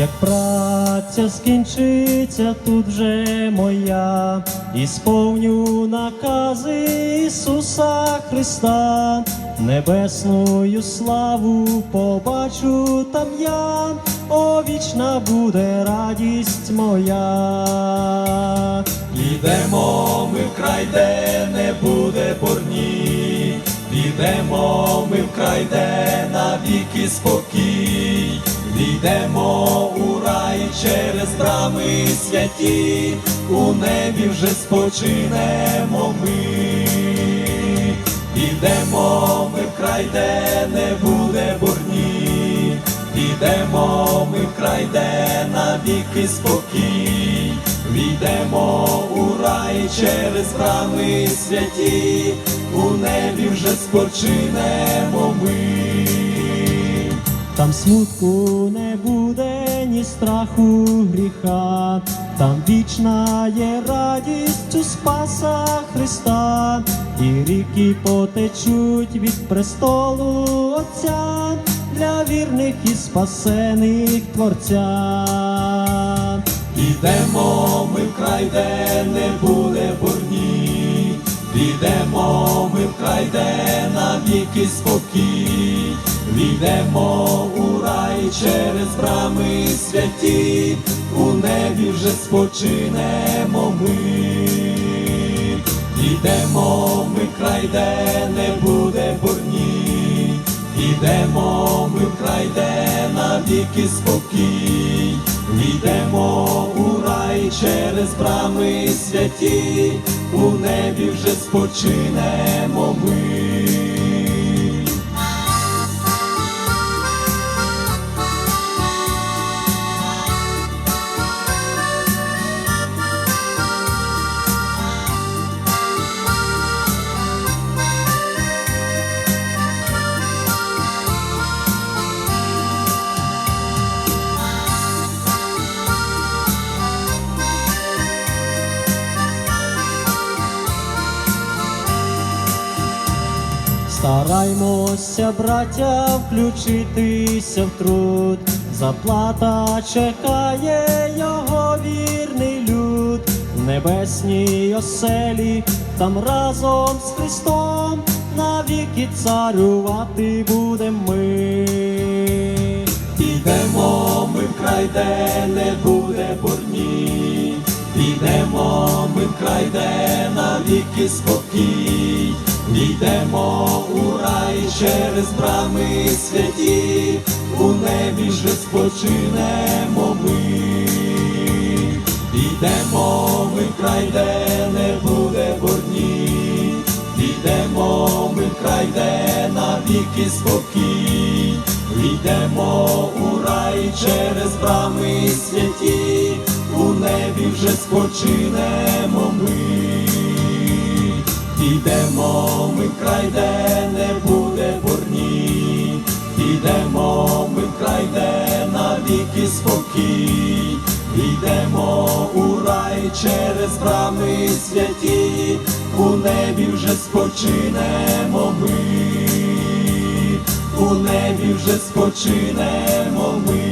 Як праця скінчиться тут вже моя, і сповню накази Ісуса Христа, небесною славу побачу там я, о вічна буде радість моя. Ідемо ми в край, де не буде борні, Ідемо ми в край, де навіки спокій, Йдемо у рай через брами святі, у небі вже спочинемо ми. Ідемо ми в край, де не буде бурні, Ідемо ми в край, де навіки спокій, Війдемо у рай через брами святі, у небі вже спочинемо ми. Там смутку не буде, ні страху гріха, там вічна є радість у Спаса Христа, і ріки потечуть від престолу Отця для вірних і спасених Творця. Ідемо ми в край, де не буде бурні, Ідемо ми в край, де навіки спокій, Війдемо у рай через брами святі, у небі вже спочинемо ми. Ідемо ми в край, де не буде бурні, Ідемо ми в край, де навіки спокій, Йдемо у рай через брами святі, у небі вже спочинемо ми. Стараймося, браття, включитися в труд, заплата чекає його вірний люд, в небесній оселі, там разом з Христом навіки царювати будем ми. Ідемо ми в край, де не буде бурні, Ідемо ми в край, де навіки спокій, Йдемо у рай через брами святі, у небі ж спочинемо ми. Ідемо ми в край, де не буде бурні, Йдемо ми в край, де навіки спокій, Йдемо у рай через брами святі, у небі вже спочинемо ми. Ідемо ми в край, де не буде бурні, Ідемо ми в край, де навіки спокій, Йдемо у рай через брами святі, у небі вже спочинемо ми, у небі вже спочинемо ми.